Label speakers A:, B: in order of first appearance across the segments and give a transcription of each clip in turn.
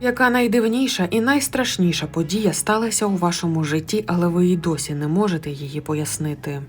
A: Яка найдивніша і найстрашніша подія сталася у вашому житті, але ви і досі не можете її пояснити?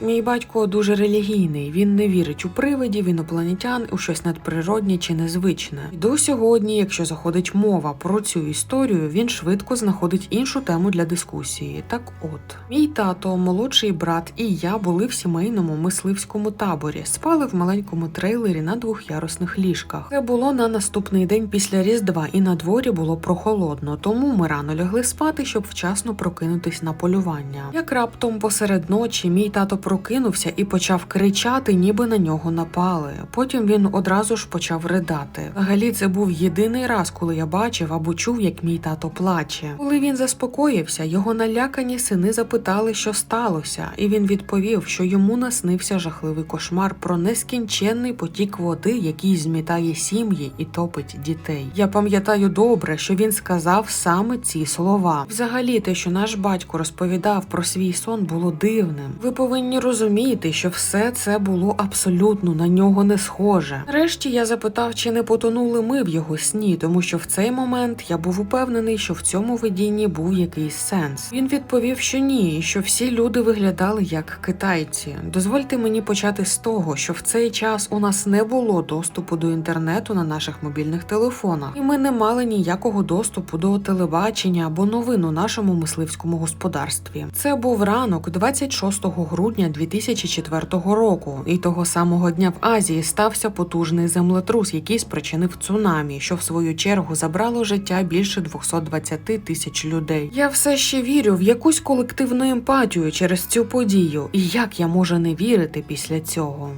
A: Мій батько дуже релігійний. Він не вірить у привидів, інопланетян, у щось надприроднє чи незвичне. До сьогодні, якщо заходить мова про цю історію, він швидко знаходить іншу тему для дискусії. Так от, мій тато, молодший брат і я були в сімейному мисливському таборі, спали в маленькому трейлері на двохярусних ліжках. Це було на наступний день після Різдва, і на дворі було прохолодно, тому ми рано лягли спати, щоб вчасно прокинутись на полювання. Як раптом посеред ночі мій тато прокинувся і почав кричати, ніби на нього напали. Потім він одразу ж почав ридати. Взагалі, це був єдиний раз, коли я бачив або чув, як мій тато плаче. Коли він заспокоївся, його налякані сини запитали, що сталося, і він відповів, що йому наснився жахливий кошмар про нескінченний потік води, який змітає сім'ї і топить дітей. Я пам'ятаю добре, що він сказав саме ці слова. Взагалі, те, що наш батько розповідав про свій сон, було дивним. Ви повинні розуміти, що все це було абсолютно на нього не схоже. Нарешті я запитав, чи не потонули ми в його сні, тому що в цей момент я був упевнений, що в цьому видінні був якийсь сенс. Він відповів, що ні, що всі люди виглядали як китайці. Дозвольте мені почати з того, що в цей час у нас не було доступу до інтернету на наших мобільних телефонах, і ми не мали ніякого доступу до телебачення або новин у нашому мисливському господарстві. Це був ранок 26 грудня 2004 року, і того самого дня в Азії стався потужний землетрус, який спричинив цунамі, що в свою чергу забрало життя більше 220 тисяч людей. Я все ще вірю в якусь колективну емпатію через цю подію, і як я можу не вірити після цього?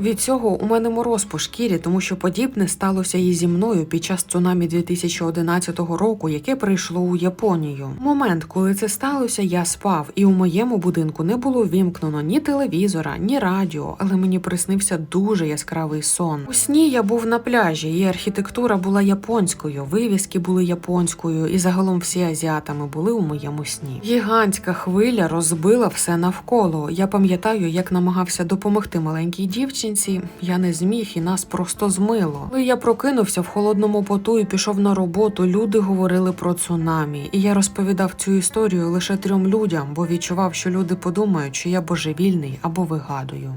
A: Від цього у мене мороз по шкірі, тому що подібне сталося і зі мною під час цунамі 2011 року, яке прийшло у Японію. Момент, коли це сталося, я спав, і у моєму будинку не було вімкнено ні телевізора, ні радіо, але мені приснився дуже яскравий сон. У сні я був на пляжі, і архітектура була японською, вивіски були японською, і загалом всі азіатами були у моєму сні. Гігантська хвиля розбила все навколо. Я пам'ятаю, як намагався допомогти маленькій дівчинці. Я не зміг і нас просто змило. Коли я прокинувся в холодному поту і пішов на роботу, люди говорили про цунамі, і я розповідав цю історію лише трьом людям, бо відчував, що люди подумають, що я божевільний або вигадую.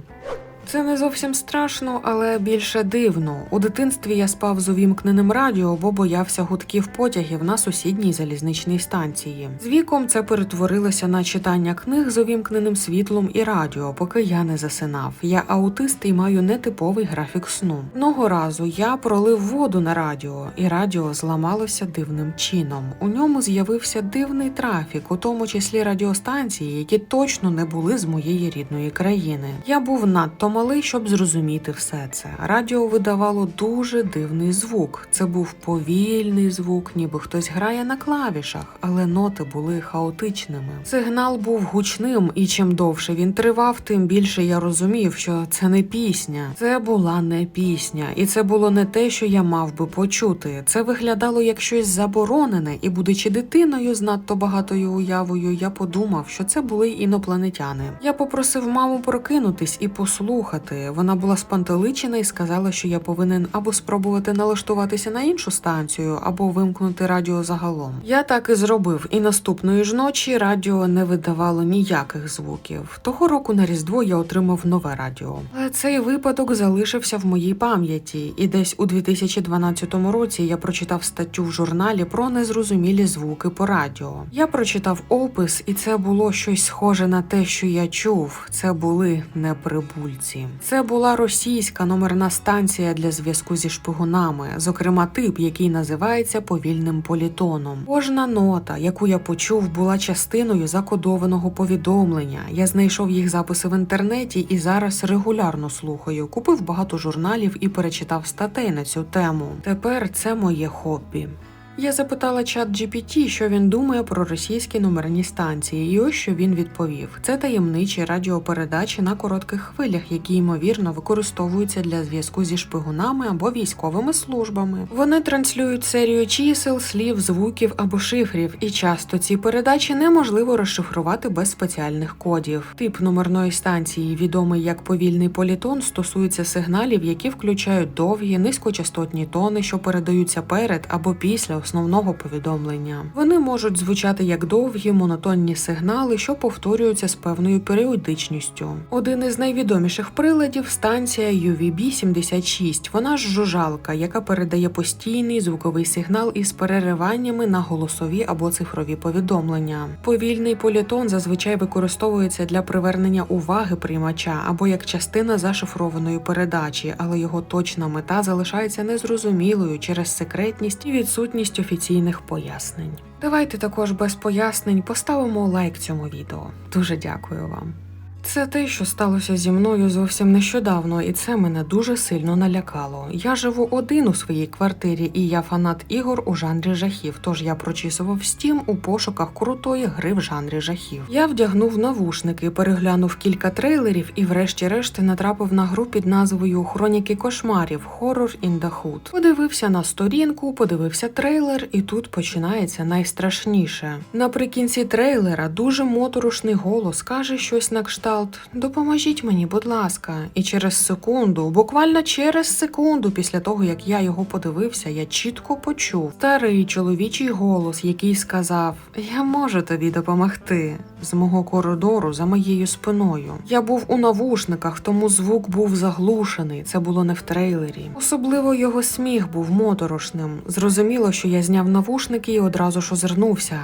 A: Це не зовсім страшно, але більше дивно. У дитинстві я спав з увімкненим радіо, бо боявся гудків потягів на сусідній залізничній станції. З віком це перетворилося на читання книг з увімкненим світлом і радіо, поки я не засинав. Я аутист і маю нетиповий графік сну. Одного разу я пролив воду на радіо, і радіо зламалося дивним чином. У ньому з'явився дивний трафік, у тому числі радіостанції, які точно не були з моєї рідної країни. Я був надто малий, щоб зрозуміти все це. Радіо видавало дуже дивний звук. Це був повільний звук, ніби хтось грає на клавішах, але ноти були хаотичними. Сигнал був гучним, і чим довше він тривав, тим більше я розумів, що це не пісня. Це була не пісня, і це було не те, що я мав би почути. Це виглядало як щось заборонене, і, будучи дитиною з надто багатою уявою, я подумав, що це були інопланетяни. Я попросив маму прокинутись і послухати. Вона була спантеличена і сказала, що я повинен або спробувати налаштуватися на іншу станцію, або вимкнути радіо загалом. Я так і зробив, і наступної ж ночі радіо не видавало ніяких звуків. Того року на Різдво я отримав нове радіо. Але цей випадок залишився в моїй пам'яті, і десь у 2012 році я прочитав статтю в журналі про незрозумілі звуки по радіо. Я прочитав опис, і це було щось схоже на те, що я чув. Це були неприбульці. Це була російська номерна станція для зв'язку зі шпигунами, зокрема тип, який називається повільним політоном. Кожна нота, яку я почув, була частиною закодованого повідомлення. Я знайшов їх записи в інтернеті і зараз регулярно слухаю. Купив багато журналів і перечитав статей на цю тему. Тепер це моє хобі. Я запитала чат GPT, що він думає про російські номерні станції, і ось що він відповів: це таємничі радіопередачі на коротких хвилях, які ймовірно використовуються для зв'язку зі шпигунами або військовими службами. Вони транслюють серію чисел, слів, звуків або шифрів, і часто ці передачі неможливо розшифрувати без спеціальних кодів. Тип номерної станції, відомий як повільний політон, стосується сигналів, які включають довгі низькочастотні тони, що передаються перед або після основного повідомлення. Вони можуть звучати як довгі монотонні сигнали, що повторюються з певною періодичністю. Один із найвідоміших приладів станція UVB-76. Вона ж жужалка, яка передає постійний звуковий сигнал із перериваннями на голосові або цифрові повідомлення. Повільний політон зазвичай використовується для привернення уваги приймача або як частина зашифрованої передачі, але його точна мета залишається незрозумілою через секретність і відсутність офіційних пояснень. Давайте також без пояснень поставимо лайк цьому відео. Дуже дякую вам. Це те, що сталося зі мною зовсім нещодавно, і це мене дуже сильно налякало. Я живу один у своїй квартирі, і я фанат ігор у жанрі жахів. Тож я прочісував Steam у пошуках крутої гри в жанрі жахів. Я вдягнув навушники, переглянув кілька трейлерів і, врешті-решт, натрапив на гру під назвою Хроніки кошмарів Horror in the Hood. Подивився на сторінку, подивився трейлер, і тут починається найстрашніше. Наприкінці трейлера дуже моторошний голос каже щось на кшталт Допоможіть мені, будь ласка. І через секунду, буквально через секунду, після того як я його подивився, я чітко почув старий чоловічий голос, який сказав: Я можу тобі допомогти. З мого коридору за моєю спиною. Я був у навушниках, тому звук був заглушений. Це було не в трейлері. Особливо його сміх був моторошним. Зрозуміло, що я зняв навушники і одразу ж озирнувся.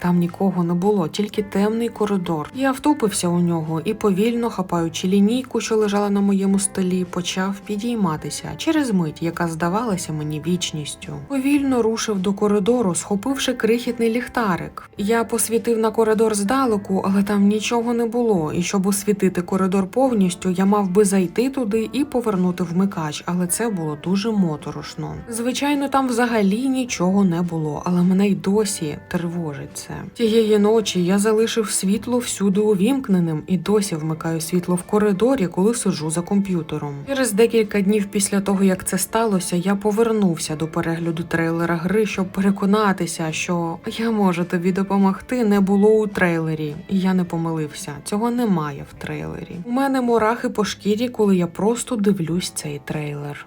A: Там нікого не було, тільки темний коридор. Я втупився у нього і повільно, хапаючи лінійку, що лежала на моєму столі, почав підійматися через мить, яка здавалася мені вічністю. Повільно рушив до коридору, схопивши крихітний ліхтарик. Я посвітив на коридор здалеку, але там нічого не було. І щоб освітити коридор повністю, я мав би зайти туди і повернути вмикач, але це було дуже моторошно. Звичайно, там взагалі нічого не було, але мене й досі тривожить це. Тієї ночі я залишив світло всюди увімкненим і досі вмикаю світло в коридорі, коли сиджу за комп'ютером. Через декілька днів після того, як це сталося, я повернувся до перегляду трейлера гри, щоб переконатися, що я можу тобі допомогти не було у трейлері, і я не помилився. Цього немає в трейлері. У мене мурахи по шкірі, коли я просто дивлюсь цей трейлер.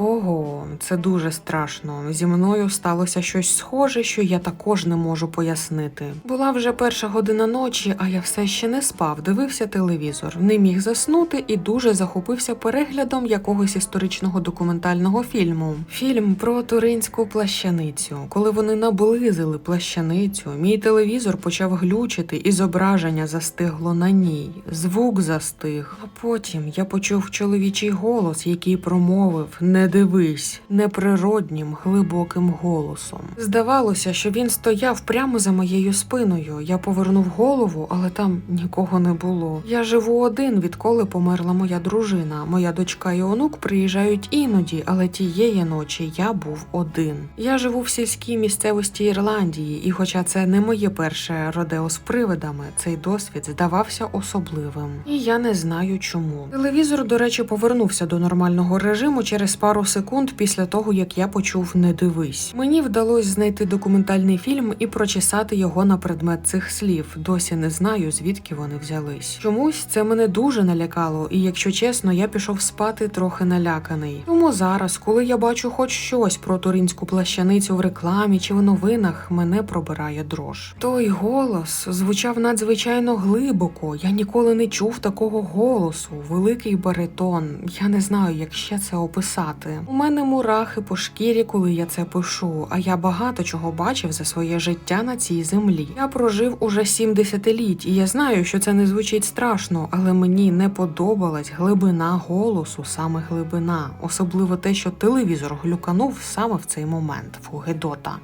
A: Ого, це дуже страшно. Зі мною сталося щось схоже, що я також не можу пояснити. Була вже перша година ночі, а я все ще не спав, дивився телевізор, не міг заснути і дуже захопився переглядом якогось історичного документального фільму. Фільм про туринську плащаницю. Коли вони наблизили плащаницю, мій телевізор почав глючити, і зображення застигло на ній. Звук застиг. А потім я почув чоловічий голос, який промовив: Не дивись, неприроднім, глибоким голосом. Здавалося, що він стояв прямо за моєю спиною. Я повернув голову, але там нікого не було. Я живу один, відколи померла моя дружина. Моя дочка і онук приїжджають іноді, але тієї ночі я був один. Я живу в сільській місцевості Ірландії, і хоча це не моє перше родео з привидами, цей досвід здавався особливим. І я не знаю чому. Телевізор, до речі, повернувся до нормального режиму через пару секунд після того, як я почув не дивись. Мені вдалося знайти документальний фільм і прочесати його на предмет цих слів. Досі не знаю, звідки вони взялись. Чомусь це мене дуже налякало, і якщо чесно, я пішов спати трохи наляканий. Тому зараз, коли я бачу хоч щось про туринську плащаницю в рекламі чи в новинах, мене пробирає дрож. Той голос звучав надзвичайно глибоко. Я ніколи не чув такого голосу. Великий баритон. Я не знаю, як ще це описати. У мене мурахи по шкірі, коли я це пишу. А я багато чого бачив за своє життя на цій землі. Я прожив уже сім десятиліть, і я знаю, що це не звучить страшно, але мені не подобалась глибина голосу, саме глибина, особливо те, що телевізор глюканув саме в цей момент. Фугедота.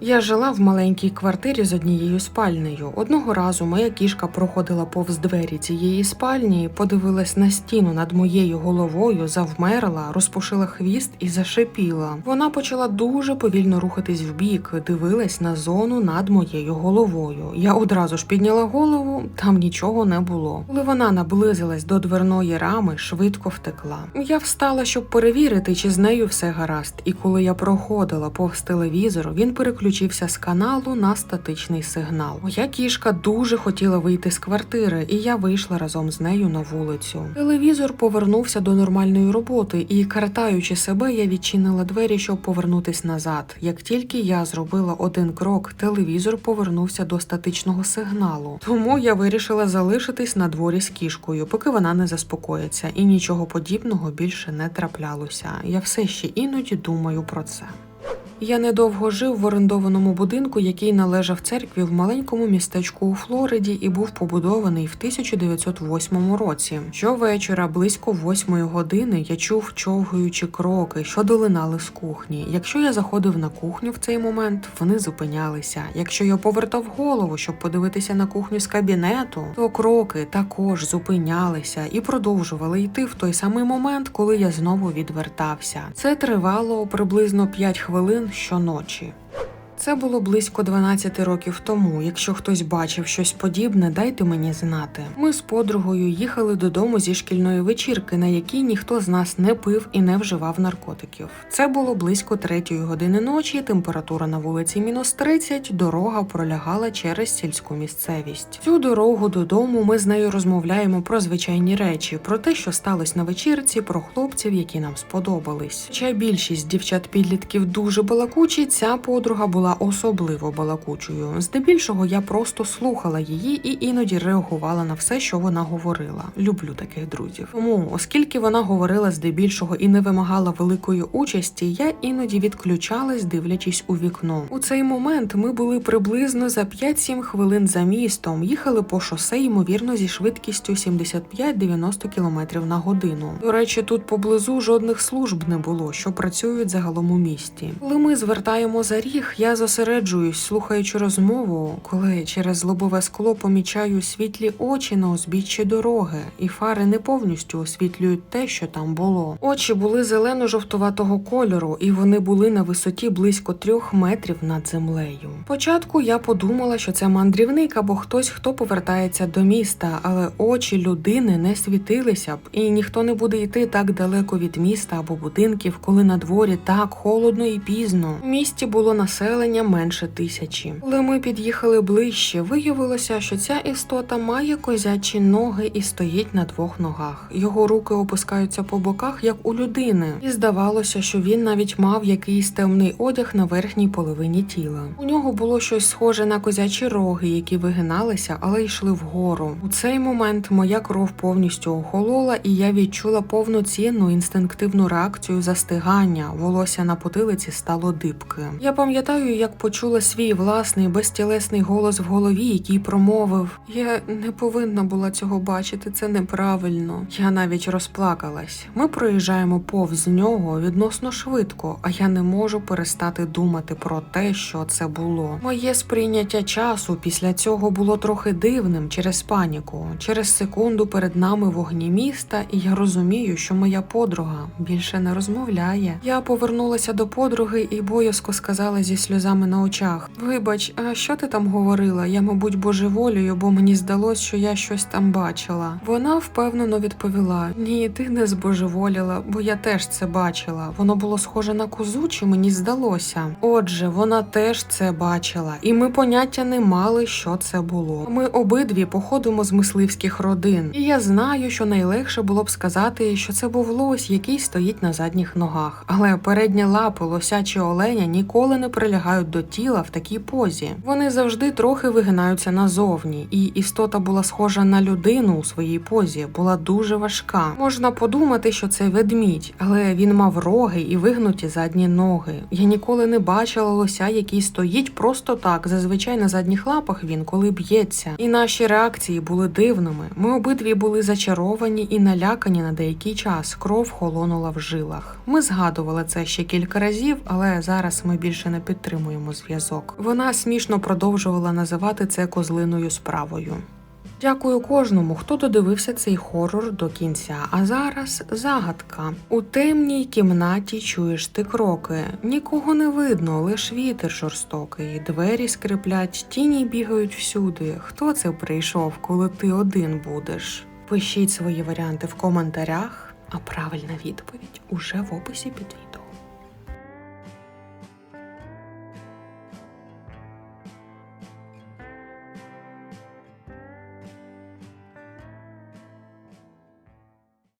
A: Я жила в маленькій квартирі з однією спальнею. Одного разу моя кішка проходила повз двері цієї спальні, подивилась на стіну над моєю головою, завмерла, розпушила хвіст і зашипіла. Вона почала дуже повільно рухатись вбік, дивилась на зону над моєю головою. Я одразу ж підняла голову, там нічого не було. Коли вона наблизилась до дверної рами, швидко втекла. Я встала, щоб перевірити, чи з нею все гаразд. І коли я проходила повз телевізор, він переключився переключився з каналу на статичний сигнал. Моя кішка дуже хотіла вийти з квартири, і я вийшла разом з нею на вулицю. Телевізор повернувся до нормальної роботи, і картаючи себе, я відчинила двері, щоб повернутись назад. Як тільки я зробила один крок, телевізор повернувся до статичного сигналу. Тому я вирішила залишитись на дворі з кішкою, поки вона не заспокоїться, і нічого подібного більше не траплялося. Я все ще іноді думаю про це. Я недовго жив в орендованому будинку, який належав церкві в маленькому містечку у Флориді і був побудований в 1908 році. Щовечора, близько восьмої години, я чув човгаючі кроки, що долинали з кухні. Якщо я заходив на кухню в цей момент, вони зупинялися. Якщо я повертав голову, щоб подивитися на кухню з кабінету, то кроки також зупинялися і продовжували йти в той самий момент, коли я знову відвертався. Це тривало приблизно 5 хвилин щоночі. Це було близько 12 років тому. Якщо хтось бачив щось подібне, дайте мені знати. Ми з подругою їхали додому зі шкільної вечірки, на якій ніхто з нас не пив і не вживав наркотиків. Це було близько третьої години ночі. Температура на вулиці мінус 30, Дорога пролягала через сільську місцевість. Цю дорогу додому ми з нею розмовляємо про звичайні речі, про те, що сталося на вечірці, про хлопців, які нам сподобались. Хоча більшість дівчат-підлітків дуже балакучі, ця подруга була особливо балакучою. Здебільшого я просто слухала її і іноді реагувала на все, що вона говорила. Люблю таких друзів. Тому, оскільки вона говорила здебільшого і не вимагала великої участі, я іноді відключалась, дивлячись у вікно. У цей момент ми були приблизно за 5-7 хвилин за містом, їхали по шосе, ймовірно, зі швидкістю 75-90 км на годину. До речі, тут поблизу жодних служб не було, що працюють загалом у місті. Коли ми звертаємо за ріг, я зосереджуюсь, слухаючи розмову, коли через лобове скло помічаю світлі очі на узбіччі дороги, і фари не повністю освітлюють те, що там було. Очі були зелено-жовтуватого кольору, і вони були на висоті близько трьох метрів над землею. Спочатку я подумала, що це мандрівник або хтось, хто повертається до міста, але очі людини не світилися б, і ніхто не буде йти так далеко від міста або будинків, коли на дворі так холодно і пізно. У місті було населення менше тисячі. Коли ми під'їхали ближче, виявилося, що ця істота має козячі ноги і стоїть на двох ногах. Його руки опускаються по боках, як у людини, і здавалося, що він навіть мав якийсь темний одяг на верхній половині тіла. У нього було щось схоже на козячі роги, які вигиналися, але йшли вгору. У цей момент моя кров повністю охолола, і я відчула повноцінну інстинктивну реакцію застигання. Волосся на потилиці стало дибки. Я пам'ятаю, як почула свій власний безтілесний голос в голові, який промовив: Я не повинна була цього бачити, це неправильно. Я навіть розплакалась. Ми проїжджаємо повз нього відносно швидко, а я не можу перестати думати про те, що це було. Моє сприйняття часу після цього було трохи дивним через паніку. Через секунду перед нами вогні міста, і я розумію, що моя подруга більше не розмовляє. Я повернулася до подруги і боязко сказала зі сльозами на очах: Вибач, а що ти там говорила? Я, мабуть, божеволію, бо мені здалось, що я щось там бачила. Вона впевнено відповіла: Ні, ти не збожеволіла, бо я теж це бачила. Воно було схоже на козу, чи мені здалося. Отже, вона теж це бачила, і ми поняття не мали, що це було. Ми обидві походимо з мисливських родин, і я знаю, що найлегше було б сказати, що це був лось, який стоїть на задніх ногах. Але передні лапи лося чи оленя ніколи не прилягають до тіла в такій позі. Вони завжди трохи вигинаються назовні, і істота була схожа на людину у своїй позі, була дуже важка. Можна подумати, що це ведмідь, але він мав роги і вигнуті задні ноги. Я ніколи не бачила лося, який стоїть просто так. Зазвичай на задніх лапах він коли б'ється. І наші реакції були дивними. Ми обидві були зачаровані і налякані на деякий час. Кров холонула в жилах. Ми згадували це ще кілька разів, але зараз ми більше не підтримуємо зв'язок. Вона смішно продовжувала називати це козлиною справою. Дякую кожному, хто додивився цей хорор до кінця. А зараз загадка. У темній кімнаті чуєш ти кроки. Нікого не видно, лиш вітер жорстокий. Двері скриплять, тіні бігають всюди. Хто це прийшов, коли ти один будеш? Пишіть свої варіанти в коментарях, а правильна відповідь уже в описі під відео.